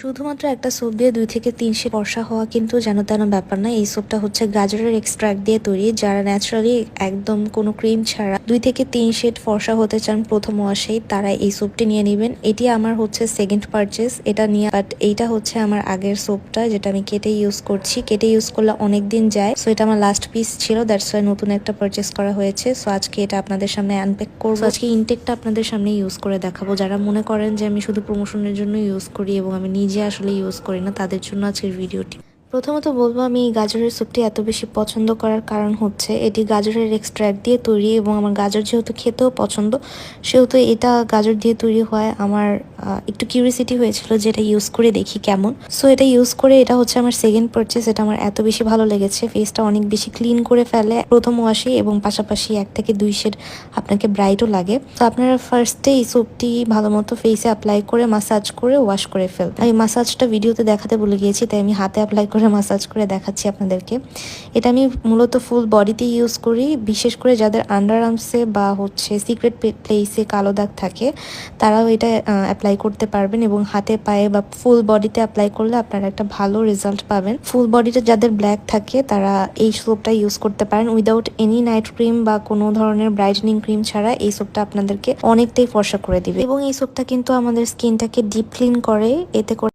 শুধুমাত্র একটা সোপ দিয়ে দুই থেকে তিন শেড ফর্সা হওয়া কিন্তু যেন তেন ব্যাপার না। এই সোপটা হচ্ছে গাজরের এক্সট্রাক্ট দিয়ে তৈরি, যারা ন্যাচারালি একদম কোনো ক্রিম ছাড়া দুই থেকে তিন শেড ফর্সা হতে চান প্রথম ওয়াশেই তারা এই সোপটি নিয়ে নেবেন। এটি আমার হচ্ছে সেকেন্ড পারচেস এটা নিয়ে বাট এইটা হচ্ছে আমার আগের সোপটা যেটা আমি কেটে ইউজ করছি। কেটে ইউজ করলে অনেক দিন যায় সো এটা আমার লাস্ট পিস ছিল দ্যাটস ওয়াই নতুন একটা পারচেস করা হয়েছে। সো আজকে এটা আপনাদের সামনে আনপ্যাক করব। আজকে ইনটেকটা আপনাদের সামনে ইউজ করে দেখাবো। যারা মনে করেন যে আমি শুধু প্রমোশনের জন্য ইউজ করি এবং আমি নিজে আসলে ইউজ করি না তাদের জন্য আজকের ভিডিওটি প্রথমত বলব আমি এই গাজরের স্যুপটি এত বেশি পছন্দ করার কারণ হচ্ছে এটি গাজরের এক্সট্র্যাক্ট দিয়ে তৈরি এবং আমার গাজর যেহেতু খেতেও পছন্দ, সেহেতু এটা গাজর দিয়ে তৈরি হয় আমার একটু কিউরিসিটি হয়েছিল যে এটা ইউজ করে দেখি কেমন। সো এটা ইউজ করে এটা হচ্ছে আমার সেকেন্ড পারচেস এটা আমার এত বেশি ভালো লেগেছে। ফেসটা অনেক বেশি ক্লিন করে ফেলে, প্রথম ওয়াশে এবং পাশাপাশি এক থেকে দুই শেড আপনাকে ব্রাইটও লাগে। তো আপনারা ফার্স্টে এই সোপটি ভালো মতো ফেসে অ্যাপ্লাই করে মাসাজ করে ওয়াশ করে ফেলবেন। আমি মাসাজটা ভিডিওতে দেখাতে ভুলে গিয়েছি, তাই আমি হাতে অ্যাপ্লাই করে মাসাজ করে দেখাচ্ছি আপনাদেরকে। এটা আমি মূলত ফুল বডিতে ইউজ করি, বিশেষ করে যাদের আন্ডার আর্মসে বা হচ্ছে সিক্রেট প্লেসে কালো দাগ থাকে, তারাও এটা অ্যাপ্লাই করতে পারবেন এবং হাতে পায়ে বা ফুল বডিতে অ্যাপ্লাই করলে আপনারা একটা ভালো রেজাল্ট পাবেন। ফুল বডিটা যাদের ব্ল্যাক থাকে, তারা এই সোপটা ইউজ করতে পারেন। উইদাউট এনি নাইট ক্রিম বা কোনো ধরনের ব্রাইটনিং ক্রিম ছাড়া এই সোপটা আপনাদেরকে অনেকটাই ফর্সা করে দিবে। এবং এই সোপটা কিন্তু আমাদের স্কিনটাকে ডিপ ক্লিন করে, এতে করে